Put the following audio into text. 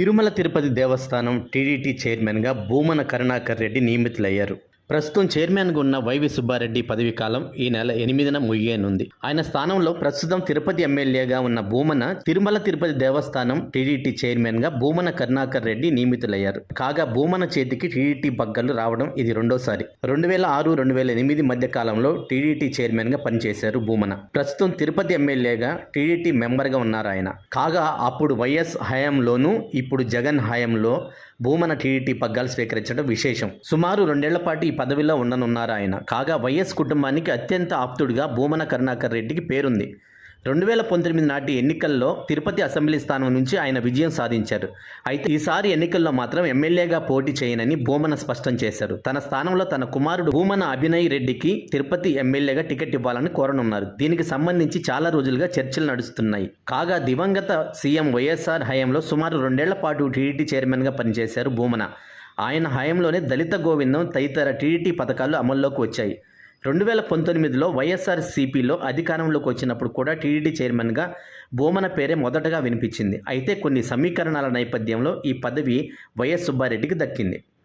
తిరుమల తిరుపతి దేవస్థానం TDT చైర్మన్గా భూమన కరుణాకర్ రెడ్డి నియమితులయ్యారు. ప్రస్తుతం చైర్మన్గా ఉన్న వైవి సుబ్బారెడ్డి పదవి కాలం ఈ నెల ఎనిమిదిన ముగియనుంది. ఆయన స్థానంలో ప్రస్తుతం తిరుపతి ఎమ్మెల్యేగా ఉన్న భూమన తిరుమల తిరుపతి దేవస్థానం టీడీటీ చైర్మన్గా భూమన కరుణాకర్ రెడ్డి నియమితులయ్యారు. కాగా భూమన చేతికి టీడీటీ బగ్గలు రావడం ఇది రెండోసారి. రెండు వేల ఆరు రెండు వేల ఎనిమిది మధ్య కాలంలో టీడీటీ చైర్మన్గా పనిచేశారు భూమన. ప్రస్తుతం తిరుపతి ఎమ్మెల్యేగా టీడీటీ మెంబర్గా ఉన్నారు ఆయన. కాగా అప్పుడు వైఎస్ హయాంలోనూ ఇప్పుడు జగన్ హయాంలో భూమన టీడీటీ పగ్గాలు స్వీకరించడం విశేషం. సుమారు రెండేళ్ళ పాటు ఈ పదవిలో ఉండనున్నారు ఆయన. కాగా వైఎస్ కుటుంబానికి అత్యంత ఆప్తుడిగా భూమన కరుణాకర్ రెడ్డికి పేరుంది. రెండు వేల పంతొమ్మిది నాటి ఎన్నికల్లో తిరుపతి అసెంబ్లీ స్థానం నుంచి ఆయన విజయం సాధించారు. అయితే ఈసారి ఎన్నికల్లో మాత్రం ఎమ్మెల్యేగా పోటీ చేయనని భూమన స్పష్టం చేశారు. తన స్థానంలో తన కుమారుడు భూమన అభినయ్ రెడ్డికి తిరుపతి ఎమ్మెల్యేగా టికెట్ ఇవ్వాలని కోరనున్నారు. దీనికి సంబంధించి చాలా రోజులుగా చర్చలు నడుస్తున్నాయి. కాగా దివంగత సీఎం వైఎస్ఆర్ హయాంలో సుమారు రెండేళ్ళ పాటు టీడీటీ చైర్మన్గా పనిచేశారు భూమన. ఆయన హయాంలోనే దళిత గోవిందం తదితర టీడీటీ పథకాలు అమల్లోకి వచ్చాయి. రెండు వేల పంతొమ్మిదిలో వైఎస్ఆర్ సిపిలో అధికారంలోకి వచ్చినప్పుడు కూడా టీడీటీ చైర్మన్గా బోమన పేరే మొదటగా వినిపించింది. అయితే కొన్ని సమీకరణాల నేపథ్యంలో ఈ పదవి వైఎస్ సుబ్బారెడ్డికి దక్కింది.